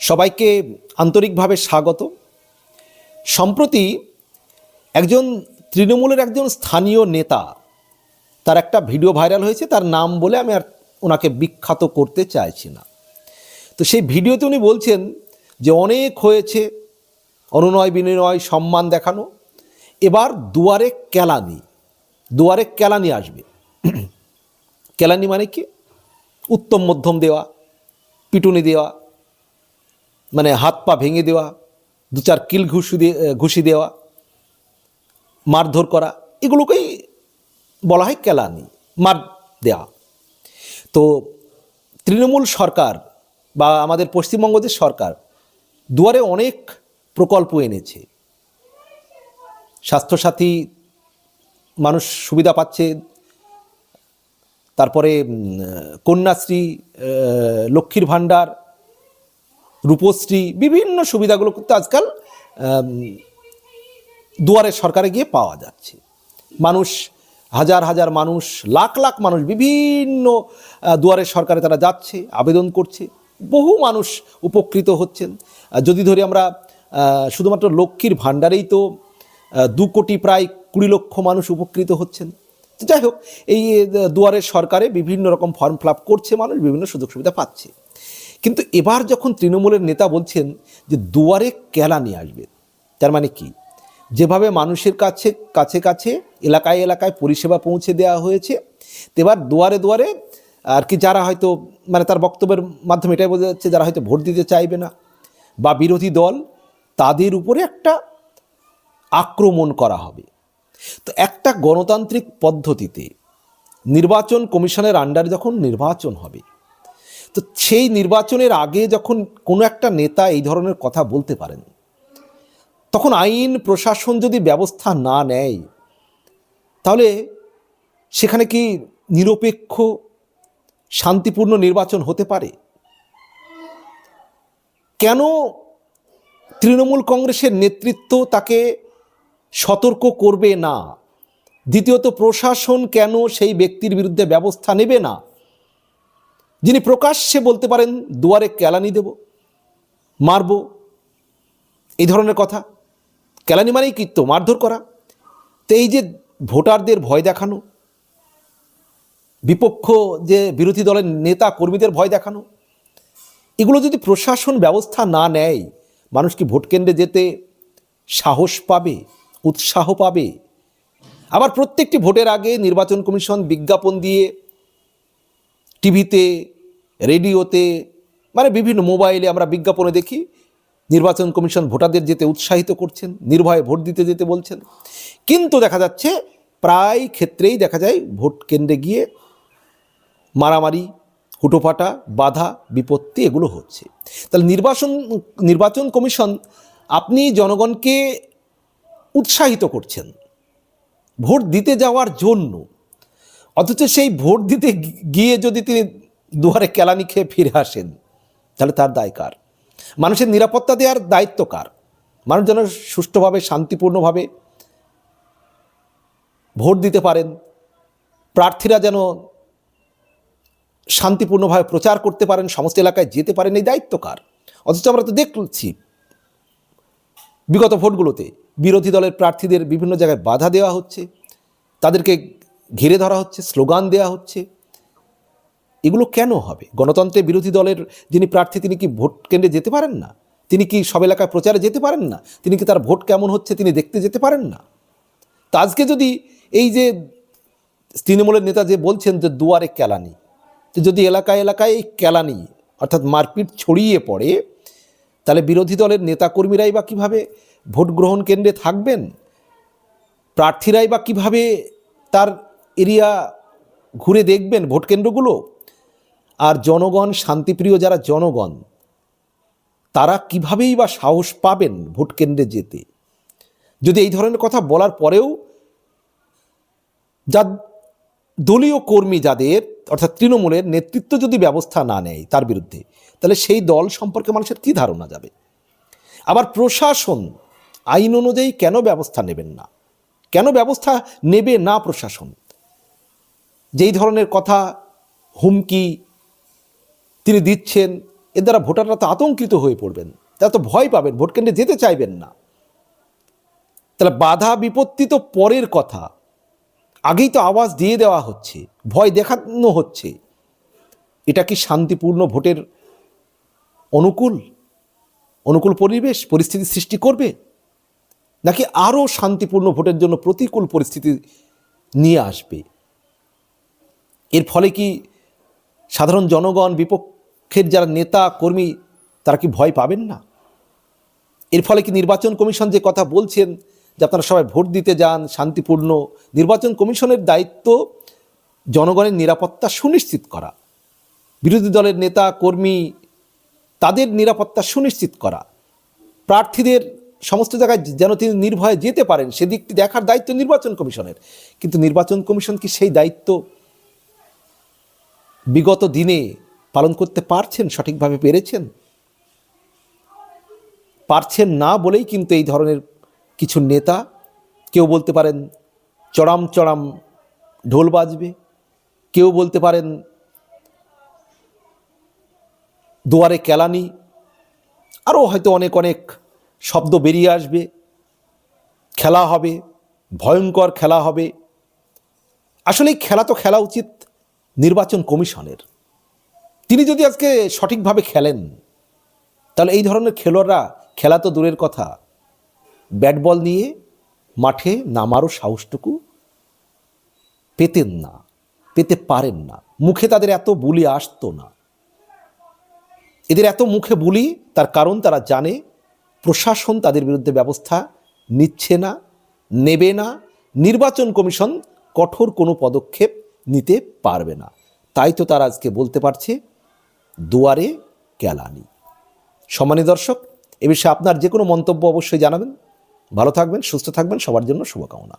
সবাইকে আন্তরিকভাবে স্বাগত। সম্প্রতি একজন তৃণমূলের একজন স্থানীয় নেতা, তার একটা ভিডিও ভাইরাল হয়েছে, তার নাম বলে আমি আর ওনাকে বিখ্যাত করতে চাইছি না। তো সেই ভিডিওতে উনি বলছেন যে অনেক হয়েছে, অনুনয় বিনয়, সম্মান দেখানো, এবার দুয়ারে কেলানি দুয়ারে কেলানি আসবে। কেলানি মানে কি? উত্তম মধ্যম দেওয়া, পিটুনি দেওয়া মানে হাত পা ভেঙে দেওয়া, দু চার কিল ঘুষি দিয়ে ঘুষি দেওয়া, মারধর করা, এগুলোকেই বলা হয় কেলানি, মার দেওয়া তো তৃণমূল সরকার বা আমাদের পশ্চিমবঙ্গদের সরকার, দুয়ারে অনেক প্রকল্প এনেছে। স্বাস্থ্যসাথী মানুষ সুবিধা পাচ্ছে, তারপরে কন্যাশ্রী লক্ষ্মীর ভাণ্ডার রূপশ্রী বিভিন্ন সুবিধাগুলো কিন্তু আজকাল দুয়ারে সরকারে গিয়ে পাওয়া যাচ্ছে। মানুষ হাজার হাজার মানুষ লাখ লাখ মানুষ বিভিন্ন দুয়ারে সরকারে তারা যাচ্ছে আবেদন করছে। বহু মানুষ উপকৃত হচ্ছেন। যদি ধরি আমরা শুধুমাত্র লক্ষ্মীর ভাণ্ডারেই তো দু কোটি প্রায় কুড়ি লক্ষ মানুষ উপকৃত হচ্ছেন। যাই হোক এই আহ, দুয়ারে সরকারে বিভিন্ন রকম ফর্ম ফিল করছে মানুষ বিভিন্ন সুযোগ সুবিধা পাচ্ছে। কিন্তু এবার যখন তৃণমূলের নেতা বলছেন যে দুয়ারে কেলা নিয়ে আসবে, তার মানে কি? যেভাবে মানুষের কাছে কাছে কাছে, এলাকায় এলাকায় পরিষেবা পৌঁছে দেওয়া হয়েছে এবার দুয়ারে দুয়ারে আর কি যারা হয়তো মানে তার বক্তব্যের মাধ্যমে এটাই বোঝা যাচ্ছে যারা হয়তো ভোট দিতে চাইবে না বা বিরোধী দল, তাদের উপরে একটা আক্রমণ করা হবে। তো একটা গণতান্ত্রিক পদ্ধতিতে নির্বাচন কমিশনের আন্ডারে যখন নির্বাচন হবে তো সেই নির্বাচনের আগে যখন কোনো একটা নেতা এই ধরনের কথা বলতে পারেন, তখন আইন, প্রশাসন যদি ব্যবস্থা না নেয়, তাহলে সেখানে কি নিরপেক্ষ, শান্তিপূর্ণ নির্বাচন হতে পারে? কেন তৃণমূল কংগ্রেসের নেতৃত্ব তাকে সতর্ক করবে না? দ্বিতীয়ত, প্রশাসন কেন সেই ব্যক্তির বিরুদ্ধে ব্যবস্থা নেবে না? যিনি প্রকাশ্যে বলতে পারেন, দুয়ারে কেলানি দেব, মারব। এই ধরনের কথা। কেলানি মানেই কীর্ত মারধর করা। তো এই যে ভোটারদের ভয় দেখানো, বিপক্ষ যে বিরোধী দলের নেতা কর্মীদের ভয় দেখানো, এগুলো যদি প্রশাসন ব্যবস্থা না নেয়, মানুষ কি ভোট কেন্দ্রে যেতে সাহস পাবে, উৎসাহ পাবে? আবার প্রত্যেকটি ভোটের আগে নির্বাচন কমিশন বিজ্ঞাপন দিয়ে টিভিতে, রেডিওতে মানে বিভিন্ন মোবাইলে আমরা বিজ্ঞাপনে দেখি, নির্বাচন কমিশন ভোটারদের যেতে উৎসাহিত করছেন, নির্ভয়ে ভোট দিতে যেতে বলছেন। কিন্তু দেখা যাচ্ছে, প্রায় ক্ষেত্রেই দেখা যায়, ভোট কেন্দ্রে গিয়ে মারামারি, হুটোপাটা, বাধা, বিপত্তি এগুলো হচ্ছে। তাহলে নির্বাচন নির্বাচন কমিশন আপনি জনগণকে উৎসাহিত করছেন, ভোট দিতে যাওয়ার জন্য অথচ সেই ভোট দিতে গিয়ে যদি তিনি দুয়ারে কেলানি খেয়ে ফিরে আসেন, তাহলে তার দায় কার? মানুষের নিরাপত্তা দেওয়ার দায়িত্ব কার? মানুষ যেন সুষ্ঠুভাবে, শান্তিপূর্ণভাবে ভোট দিতে পারেন, প্রার্থীরা যেন শান্তিপূর্ণভাবে প্রচার করতে পারেন, সমস্ত এলাকায় যেতে পারেন, এই দায়িত্ব কার? অথচ আমরা তো দেখছি, বিগত ভোটগুলোতে বিরোধী দলের প্রার্থীদের বিভিন্ন জায়গায় বাধা দেওয়া হচ্ছে, তাদেরকে ঘিরে ধরা হচ্ছে, স্লোগান দেওয়া হচ্ছে। এগুলো কেন হবে? গণতন্ত্রের বিরোধী দলের যিনি প্রার্থী, তিনি কি ভোট কেন্দ্রে যেতে পারেন না? তিনি কি সব এলাকায় প্রচারে যেতে পারেন না? তিনি কি তার ভোট কেমন হচ্ছে, তিনি দেখতে যেতে পারেন না? তা আজকে যদি এই যে তৃণমূলের নেতা যে বলছেন যে দুয়ারে কেলানি, তো যদি এলাকায় এলাকায় এই কেলানি, অর্থাৎ মারপিট ছড়িয়ে পড়ে, তাহলে বিরোধী দলের নেতাকর্মীরাই বা কীভাবে ভোট গ্রহণ কেন্দ্রে থাকবেন? প্রার্থীরাই বা কীভাবে তার এরিয়া ঘুরে দেখবেন ভোট কেন্দ্রগুলো। আর জনগণ, শান্তিপ্রিয় যারা জনগণ, তারা কিভাবেই বা সাহস পাবেন ভোট কেন্দ্রে যেতে? যদি এই ধরনের কথা বলার পরেও যা দলীয় কর্মী যাদের, অর্থাৎ তৃণমূলের নেতৃত্ব যদি ব্যবস্থা না নেয় তার বিরুদ্ধে, তাহলে সেই দল সম্পর্কে মানুষের কী ধারণা যাবে? আবার প্রশাসন, আইন অনুযায়ী কেন ব্যবস্থা নেবেন না? কেন ব্যবস্থা নেবে না প্রশাসন? যেই ধরনের কথা হুমকি তিনি দিচ্ছেন, এর দ্বারা ভোটাররা তো আতঙ্কিত হয়ে পড়বেন। তারা তো ভয় পাবেন, ভোট কেন্দ্রে যেতে চাইবেন না। তাহলে বাধা বিপত্তি তো পরের কথা। আগেই তো আওয়াজ দিয়ে দেওয়া হচ্ছে, ভয় দেখানো হচ্ছে। এটা কি শান্তিপূর্ণ ভোটের অনুকূল? অনুকূল পরিবেশ, পরিস্থিতি সৃষ্টি করবে? নাকি আরও শান্তিপূর্ণ ভোটের জন্য প্রতিকূল পরিস্থিতি নিয়ে আসবে? এর ফলে কি সাধারণ জনগণ বিপক্ষের যারা নেতা, কর্মী, তারা কি ভয় পাবেন না? এর ফলে কি নির্বাচন কমিশন যে কথা বলছেন, যে আপনারা সবাই ভোট দিতে যান, শান্তিপূর্ণ নির্বাচন কমিশনের দায়িত্ব জনগণের নিরাপত্তা সুনিশ্চিত করা, বিরোধী দলের নেতা, কর্মী, তাদের নিরাপত্তা সুনিশ্চিত করা, প্রার্থীদের সমস্ত জায়গায় যেন তিনি নির্ভয়ে যেতে পারেন, সেদিকটি দেখার দায়িত্ব নির্বাচন কমিশনের। কিন্তু নির্বাচন কমিশন কি সেই দায়িত্ব বিগত দিনে পালন করতে পারছেন, সঠিকভাবে পেরেছেন? পারছেন না বলেই কিন্তু এই ধরনের কিছু নেতা, কেউ বলতে পারেন চড়াম চড়াম ঢোল বাজবে, কেউ বলতে পারেন দুয়ারে কেলানি, আরও হয়তো অনেক অনেক শব্দ বেরিয়ে আসবে। খেলা হবে, ভয়ঙ্কর খেলা হবে। আসলে খেলা তো খেলা উচিত। নির্বাচন কমিশনের। তিনি যদি আজকে সঠিকভাবে খেলেন, তাহলে এই ধরনের খেলোয়াড়রা খেলা তো দূরের কথা। ব্যাট বল নিয়ে মাঠে নামারও সাহসটুকু পেতেন না, পেতে পারেন না। মুখে তাদের এত বুলি আসতো না। এদের এত মুখে বুলি, তার কারণ তারা জানে, প্রশাসন তাদের বিরুদ্ধে ব্যবস্থা নিচ্ছে না, নেবে না। নির্বাচন কমিশন কঠোর কোনো পদক্ষেপ নিতে পারবে না। তাই তো তারা আজকে বলতে পারছে, দুয়ারে কেলানি। সম্মানী দর্শক, এ বিষয়ে আপনার যে কোনো মন্তব্য অবশ্যই জানাবেন। ভালো থাকবেন, সুস্থ থাকবেন, সবার জন্য শুভকামনা।